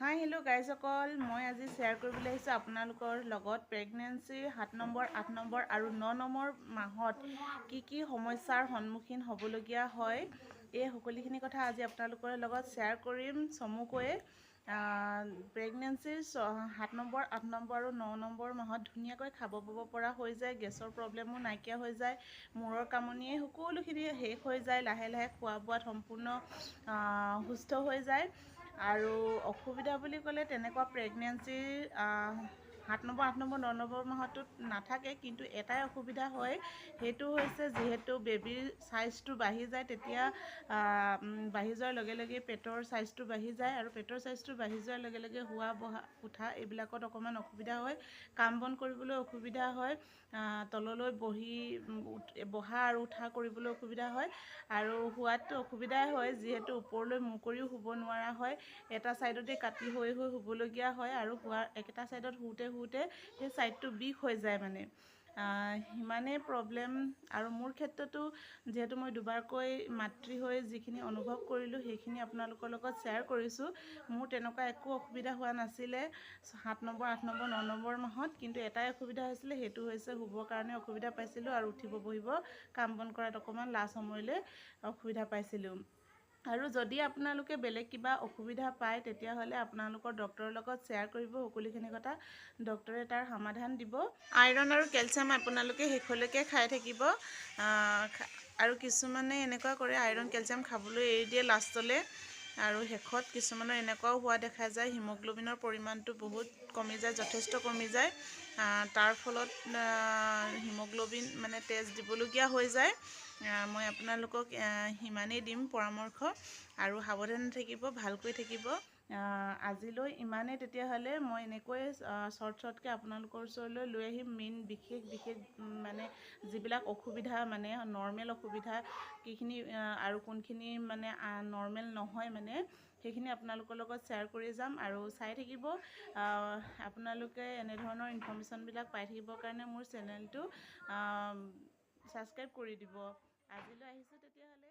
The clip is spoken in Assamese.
হাই হেল্ল' গাইজসকল মই আজি শ্বেয়াৰ কৰিবলৈ আহিছোঁ আপোনালোকৰ লগত প্ৰেগনেঞ্চিৰ সাত নম্বৰ আঠ নম্বৰ আৰু ন নম্বৰ মাহত কি কি সমস্যাৰ সন্মুখীন হ'বলগীয়া হয়। এই সকলোখিনি কথা আজি আপোনালোকৰ লগত শ্বেয়াৰ কৰিম। চমুকৈ প্ৰেগনেঞ্চিৰ সাত নম্বৰ আঠ নম্বৰ আৰু ন নম্বৰ মাহত ধুনীয়াকৈ খাব ব'ব পৰা হৈ যায় গেছৰ প্ৰব্লেমো নাইকিয়া হৈ যায় মূৰৰ কামনিয়ে সকলোখিনি শেষ হৈ যায় লাহে লাহে খোৱা বোৱাত সম্পূৰ্ণ সুস্থ হৈ যায়। আৰু অসুবিধা বুলি ক'লে তেনেকুৱা প্ৰেগনেঞ্চিৰ সাত নম্বৰ আঠ নম্বৰ ন নম্বৰ মাহটোত নাথাকে কিন্তু এটাই অসুবিধা হয় সেইটো হৈছে যিহেতু বেবীৰ ছাইজটো বাঢ়ি যায় তেতিয়া বাঢ়ি যোৱাৰ লগে লগে পেটৰ ছাইজটো বাঢ়ি যায় আৰু পেটৰ ছাইজটো বাঢ়ি যোৱাৰ লগে লগে শোৱা বহা উঠা এইবিলাকত অকণমান অসুবিধা হয় কাম বন কৰিবলৈ অসুবিধা হয় তললৈ বহি বহা আৰু উঠা কৰিবলৈ অসুবিধা হয় আৰু শোৱাততো অসুবিধাই হয় যিহেতু ওপৰলৈ মূৰ কৰিও শুব নোৱাৰা হয় এটা ছাইডতে কাটি হৈ হৈ শুবলগীয়া হয় আৰু শোৱাৰ একেটা ছাইডত শুওঁতে শুওঁতে সেই ছাইডটো বিষ হৈ যায় মানে। সিমানেই প্ৰব্লেম আৰু মোৰ ক্ষেত্ৰতো যিহেতু মই দুবাৰকৈ মাতৃ হৈ যিখিনি অনুভৱ কৰিলোঁ সেইখিনি আপোনালোকৰ লগত শ্বেয়াৰ কৰিছোঁ। মোৰ তেনেকুৱা একো অসুবিধা হোৱা নাছিলে সাত নম্বৰ আঠ নম্বৰ ন নম্বৰ মাহত। কিন্তু এটাই অসুবিধা হৈছিলে সেইটো হৈছে শুবৰ কাৰণে অসুবিধা পাইছিলোঁ আৰু উঠিব বহিব কাম বন কৰাত অকণমান লাজ সময়লৈ অসুবিধা পাইছিলোঁ। আৰু যদি আপোনালোকে বেলেগ কিবা অসুবিধা পায় তেতিয়াহ'লে আপোনালোকৰ ডক্টৰৰ লগত শ্বেয়াৰ কৰিব সকলোখিনি কথা। ডক্টৰে তাৰ সমাধান দিব। আইৰণ আৰু কেলছিয়াম আপোনালোকে শেষলৈকে খাই থাকিব। আৰু কিছুমানে এনেকুৱা কৰে আইৰণ কেলছিয়াম খাবলৈ এৰি দিয়ে লাষ্টলৈ। আৰু শেষত কিছুমানৰ এনেকুৱাও হোৱা দেখা যায় হিমগ্ল'বিনৰ পৰিমাণটো বহুত কমি যায় যথেষ্ট কমি যায়। তাৰ ফলত হিমগ্ল'বিন মানে তেজ দিবলগীয়া হৈ যায়। মই আপোনালোকক সিমানেই দিম পৰামৰ্শ আৰু সাৱধানে থাকিব ভালকৈ থাকিব। আজিলৈ ইমানেই। তেতিয়াহ'লে মই এনেকৈ শ্বৰ্ট শ্বৰ্টকৈ আপোনালোকৰ ওচৰলৈ লৈ আহিম। মেইন বিশেষ বিশেষ মানে যিবিলাক অসুবিধা মানে নৰ্মেল অসুবিধা কিখিনি আৰু কোনখিনি মানে নৰ্মেল নহয় মানে সেইখিনি আপোনালোকৰ লগত শ্বেয়াৰ কৰি যাম আৰু চাই থাকিব। আপোনালোকে এনেধৰণৰ ইনফৰ্মেশ্যনবিলাক পাই থাকিবৰ কাৰণে মোৰ চেনেলটো ছাবস্ক্ৰাইব কৰি দিব। আজিলৈ আহিছোঁ তেতিয়াহ'লে।